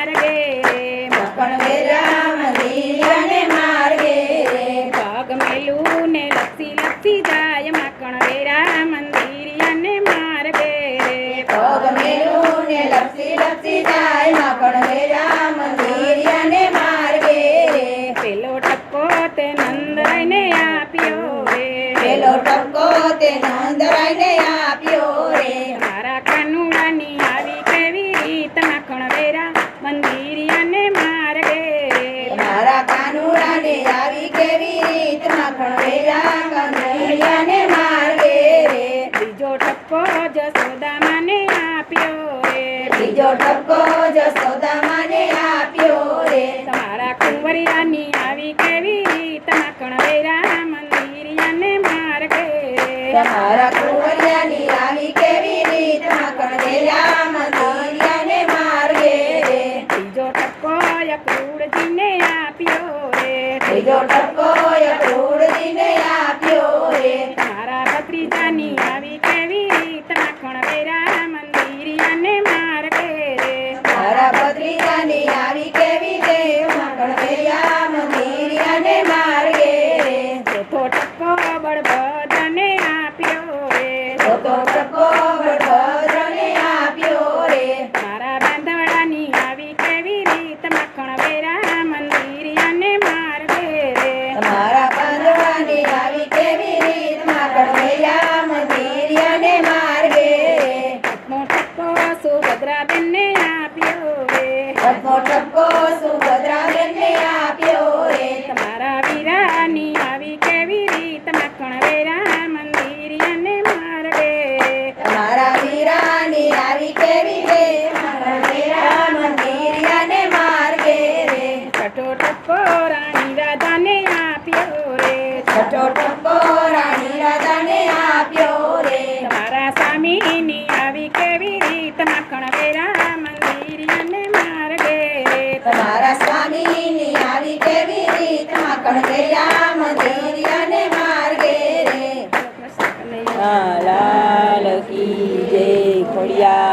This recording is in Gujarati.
માર્ગે પણ રામ ને લપસી લપસી જાય માકણ વેરા મંદિરિયાને માર્ગે. પગ મેલું ને લપસી માકણ વેરા મંદિરિયાને માર્ગે. પેલો ટપકો તે નંદરાયને આપ્યો કનૈયા કનૈયાને માર્ગે રે બીજો ટપકો જસોદા મને આપ્યો રે બીજો ટપકો જસોદા મને આપ્યો રે તમારા કુંવરિયાની આવી કેવી રીતના કણવેરા મંદિરિયાને માર્ગે રે તમારા યકૃડજીને આપ્યો રે. બીજો ઠપકો યકૃડજીને આપ્યો રે. તમારા ભત્રીજાની આવી કેવી રીત માખણ વેરા મંદિરિયાને કે રે. મારા ભત્રીજાની આવી કેવી દેવ માખણ વેલા સુભદ્રાબેનને આપ્યો રે ઠપકો ઠપકો સુભદ્રાબેનને આપ્યો રે તમારા વીરાની આવી કેવી રીત માખણ વેરા મંદિરિયાને માર્ગે રે તમારા વીરાની આવી કેવી રે માખણ વેલા મંદિરિયાને માર્ગે રે છઠ્ઠો ઠપકો રાણી રાધાને આપ્યો રે છઠ્ઠો ખડગે રામ ધીર્યને માર્ગે રે. લાલ કી જય ખોડિયા